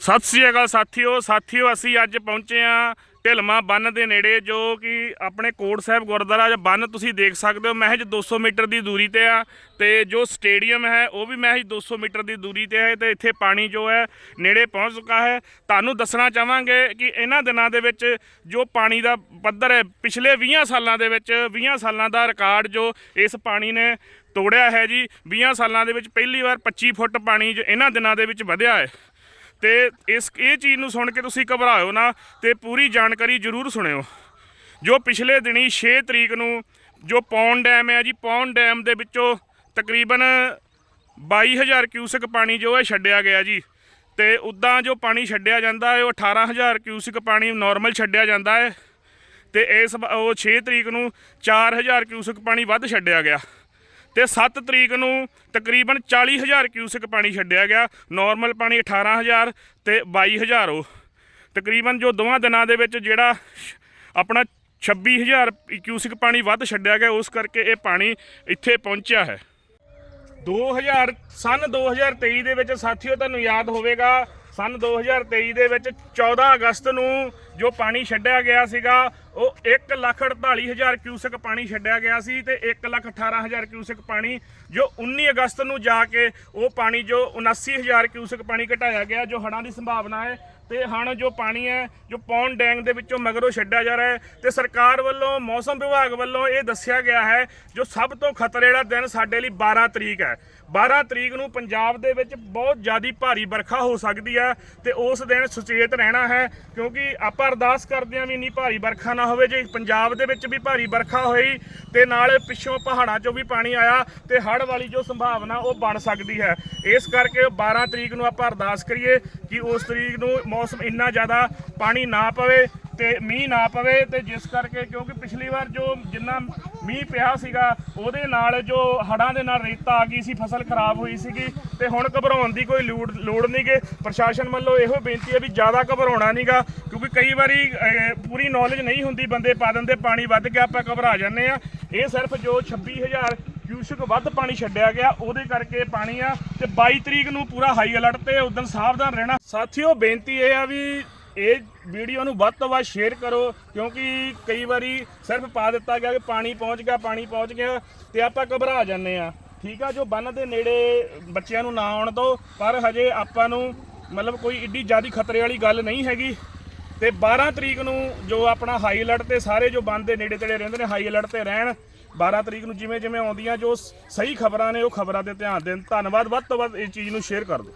ਸਤਿ ਸ੍ਰੀ ਅਕਾਲ ਸਾਥੀਓ ਸਾਥੀਓ ਅਸੀਂ ਅੱਜ ਪਹੁੰਚੇ ਆ ਢਿਲਮਾ ਬੰਨ ਦੇ ਨੇੜੇ, ਜੋ ਕਿ ਆਪਣੇ ਕੋਟ ਸਾਹਿਬ ਗੁਰਦੁਆਰਾ ਜਾਂ ਬੰਨ ਤੁਸੀਂ ਦੇਖ ਸਕਦੇ ਹੋ। ਮਹਿਜ 200 ਮੀਟਰ ਦੀ ਦੂਰੀ ਤੇ ਆ ਤੇ ਜੋ ਸਟੇਡੀਅਮ ਹੈ, ਉਹ ਵੀ ਮਹਿਜ 200 ਮੀਟਰ ਦੀ ਦੂਰੀ ਤੇ ਹੈ ਤੇ ਇੱਥੇ ਪਾਣੀ ਜੋ ਹੈ, ਨੇੜੇ ਪਹੁੰਚ ਚੁੱਕਾ ਹੈ। ਤੁਹਾਨੂੰ ਦੱਸਣਾ ਚਾਹਾਂਗੇ ਕਿ ਇਹਨਾਂ ਦਿਨਾਂ ਦੇ ਵਿੱਚ ਜੋ ਪਾਣੀ ਦਾ ਪੱਧਰ ਹੈ, ਪਿਛਲੇ 20 ਸਾਲਾਂ ਦੇ ਵਿੱਚ 20 ਸਾਲਾਂ ਦਾ ਰਿਕਾਰਡ ਜੋ ਇਸ ਪਾਣੀ ਨੇ ਤੋੜਿਆ ਹੈ ਜੀ 20 ਸਾਲਾਂ ਦੇ ਵਿੱਚ ਪਹਿਲੀ ਵਾਰ 25 ਫੁੱਟ ਪਾਣੀ ਜੋ ਇਹਨਾਂ ਦਿਨਾਂ ਦੇ ਵਿੱਚ ਵਧਿਆ ਹੈ। ਤੇ ਇਸ, ਇਹ ਚੀਜ਼ ਨੂੰ ਸੁਣ ਕੇ ਤੁਸੀਂ ਘਬਰਾਇਓ ਨਾ ਤੇ ਪੂਰੀ ਜਾਣਕਾਰੀ ਜ਼ਰੂਰ ਸੁਣਿਓ। ਜੋ ਪਿਛਲੇ ਦਿਨੀ 6 ਤਰੀਕ ਨੂੰ ਜੋ ਪੌਂਡ ਡੈਮ ਹੈ ਜੀ ਪੌਂਡ ਡੈਮ ਦੇ ਵਿੱਚੋਂ ਤਕਰੀਬਨ 22000 ਕਿਊਸਕ ਪਾਣੀ ਜੋ ਹੈ ਛੱਡਿਆ ਗਿਆ ਜੀ। ਤੇ ਉਦਾਂ ਜੋ ਪਾਣੀ ਛੱਡਿਆ ਜਾਂਦਾ ਹੈ, ਉਹ 18000 ਕਿਊਸਕ ਪਾਣੀ ਨਾਰਮਲ ਛੱਡਿਆ ਜਾਂਦਾ ਹੈ। ਤੇ ਇਸ ਬ- ਉਹ 6 ਤਰੀਕ ਨੂੰ 4000 ਕਿਊਸਕ ਪਾਣੀ ਵੱਧ ਛੱਡਿਆ ਗਿਆ। ਤੇ 7 ਤਰੀਕ ਨੂੰ ਤਕਰੀਬਨ 40000 ਕਿਊਸਿਕ ਪਾਣੀ ਛੱਡਿਆ ਗਿਆ। ਨਾਰਮਲ ਪਾਣੀ 18000 ਤੇ 22000 ਉਹ। ਤਕਰੀਬਨ ਜੋ ਦੋਵਾਂ ਦਿਨਾਂ ਦੇ ਵਿੱਚ ਜਿਹੜਾ ਆਪਣਾ 26000 ਕਿਊਸਿਕ ਪਾਣੀ ਵੱਧ ਛੱਡਿਆ ਗਿਆ, ਉਸ ਕਰਕੇ ਇਹ ਪਾਣੀ ਇੱਥੇ ਪਹੁੰਚਿਆ ਹੈ। 2000 ਸਨ 2023 ਦੇ ਵਿੱਚ, ਸਾਥੀਓ, ਤੁਹਾਨੂੰ ਯਾਦ ਹੋਵੇਗਾ, ਸਨ 2023 ਦੇ ਵਿੱਚ 14 ਅਗਸਤ ਨੂੰ ਜੋ ਪਾਣੀ ਛੱਡਿਆ ਗਿਆ ਸੀਗਾ, ਉਹ 148000 ਕਿਊਸਕ ਪਾਣੀ ਛੱਡਿਆ ਗਿਆ ਸੀ ਤੇ 118000 ਕਿਊਸਕ ਪਾਣੀ ਜੋ 19 ਅਗਸਤ ਨੂੰ ਜਾ ਕੇ ਉਹ ਪਾਣੀ ਜੋ 79000 ਕਿਊਸਕ ਪਾਣੀ ਘਟਾਇਆ ਗਿਆ, ਜੋ ਹੜ੍ਹਾਂ ਦੀ ਸੰਭਾਵਨਾ ਹੈ ਤੇ ਹਣ ਜੋ ਪਾਣੀ ਹੈ, ਜੋ ਪੌਂਡ ਡੈਂਗ ਦੇ ਵਿੱਚੋਂ ਮਗਰੋਂ ਛੱਡਿਆ ਜਾ ਰਿਹਾ ਹੈ ਤੇ ਸਰਕਾਰ ਵੱਲੋਂ, ਮੌਸਮ ਵਿਭਾਗ ਵੱਲੋਂ ਇਹ ਦੱਸਿਆ ਗਿਆ ਹੈ ਜੋ ਸਭ ਤੋਂ ਖਤਰੇ ਵਾਲਾ ਦਿਨ ਸਾਡੇ ਲਈ 12 ਤਰੀਕ ਹੈ। 12 ਤਰੀਕ ਨੂੰ ਪੰਜਾਬ ਦੇ ਵਿੱਚ ਬਹੁਤ ਜ਼ਿਆਦਾ ਭਾਰੀ ਵਰਖਾ ਹੋ ਸਕਦੀ ਹੈ ਤੇ ਉਸ ਦਿਨ ਸੁਚੇਤ ਰਹਿਣਾ ਹੈ ਕਿਉਂਕਿ ਆਪਾਂ ਅਰਦਾਸ ਕਰਦੇ ਹਾਂ ਵੀ ਇੰਨੀ ਭਾਰੀ ਵਰਖਾ ਨਾ ਹੋਵੇ, ਜੇ ਪੰਜਾਬ ਦੇ ਵਿੱਚ ਵੀ ਭਾਰੀ ਵਰਖਾ ਹੋਈ ਤੇ ਨਾਲ ਪਿੱਛੋਂ ਪਹਾੜਾਂ 'ਚੋਂ ਵੀ ਪਾਣੀ ਆਇਆ ਤੇ ਹੜ੍ਹ ਵਾਲੀ ਜੋ ਸੰਭਾਵਨਾ ਉਹ ਬਣ ਸਕਦੀ ਹੈ। ਇਸ ਕਰਕੇ 12 ਤਰੀਕ ਨੂੰ ਆਪਾਂ ਅਰਦਾਸ ਕਰੀਏ ਕਿ ਉਸ ਤਰੀਕ ਨੂੰ ਮੌਸਮ ਇੰਨਾ ਜ਼ਿਆਦਾ ਪਾਣੀ ਨਾ ਪਵੇ ਤੇ ਮੀਂਹ ਨਾ ਪਵੇ ਤੇ ਜਿਸ ਕਰਕੇ ਕਿਉਂਕਿ ਪਿਛਲੀ ਵਾਰ ਜੋ ਜਿੰਨਾ ਮੀਂਹ ਪਿਆ ਸੀਗਾ, ਉਹਦੇ ਨਾਲ ਜੋ ਹੜਾਂ ਦੇ ਨਾਲ ਰੇਤਾ ਆ ਗਈ ਸੀ, ਫਸਲ ਖਰਾਬ ਹੋਈ ਸੀਗੀ, ਤੇ ਹੁਣ ਘਬਰਾਉਣ ਦੀ ਕੋਈ ਲੋੜ ਲੋੜ ਨਹੀਂਗੇ ਪ੍ਰਸ਼ਾਸਨ ਵੱਲੋਂ ਇਹੋ ਬੇਨਤੀ ਹੈ ਵੀ ਜ਼ਿਆਦਾ ਘਬਰਾਉਣਾ ਨਹੀਂਗਾ ਕਿਉਂਕਿ ਕਈ ਵਾਰੀ ਪੂਰੀ ਨੌਲੇਜ ਨਹੀਂ ਹੁੰਦੀ ਬੰਦੇ, ਪਾ ਦਿੰਦੇ, ਪਾਣੀ ਵੱਧ ਗਿਆ, ਆਪਾਂ ਘਬਰਾ ਜਾਂਦੇ ਆ ਇਹ ਸਿਰਫ ਜੋ 26000 ਕਿਊਸਿਕ ਵੱਧ ਪਾਣੀ ਛੱਡਿਆ ਗਿਆ, ਉਹਦੇ ਕਰਕੇ ਪਾਣੀ ਆ, ਤੇ 22 ਤਰੀਕ ਨੂੰ ਪੂਰਾ ਹਾਈ ਅਲਰਟ ਤੇ ਉਦੋਂ ਸਾਵਧਾਨ ਰਹਿਣਾ। ਸਾਥੀਓ, ਬੇਨਤੀ ਇਹ ਆ ਵੀ ਇਹ ਵੀਡੀਓ ਨੂੰ ਵੱਧ ਤੋਂ ਵੱਧ ਸ਼ੇਅਰ ਕਰੋ, ਕਿਉਂਕਿ ਕਈ ਵਾਰੀ ਸਿਰਫ ਪਾ ਦਿੱਤਾ ਗਿਆ ਕਿ ਪਾਣੀ ਪਹੁੰਚ ਗਿਆ, ਪਾਣੀ ਪਹੁੰਚ ਗਿਆ ਤੇ ਆਪਾਂ ਘਬਰਾ ਜਾਂਦੇ ਆ ਠੀਕ ਆ, ਜੋ ਬੰਨ ਦੇ ਨੇੜੇ ਬੱਚਿਆਂ ਨੂੰ ਨਾ ਆਉਣ ਦਿਓ ਪਰ ਹਜੇ ਆਪਾਂ ਨੂੰ ਮਤਲਬ ਕੋਈ ਏਡੀ ਜ਼ਿਆਦੀ ਖਤਰੇ ਵਾਲੀ ਗੱਲ ਨਹੀਂ ਹੈਗੀ। ਤੇ 12 ਤਰੀਕ ਨੂੰ ਜੋ ਆਪਣਾ ਹਾਈ ਅਲਰਟ ਤੇ ਸਾਰੇ ਜੋ ਬੰਦ ਦੇ ਨੇੜੇ ਤੇੜੇ ਰਹਿੰਦੇ ਨੇ ਹਾਈ ਅਲਰਟ ਤੇ ਰਹਿਣ 12 ਤਰੀਕ ਨੂੰ ਜਿਵੇਂ ਜਿਵੇਂ ਆਉਂਦੀਆਂ ਜੋ ਸਹੀ ਖਬਰਾਂ ਨੇ, ਉਹ ਖਬਰਾਂ ਤੇ ਧਿਆਨ ਦੇਣ। ਧੰਨਵਾਦ, ਵੱਧ ਤੋਂ ਵੱਧ ਇਸ ਚੀਜ਼ ਨੂੰ ਸ਼ੇਅਰ ਕਰ ਦਿਓ।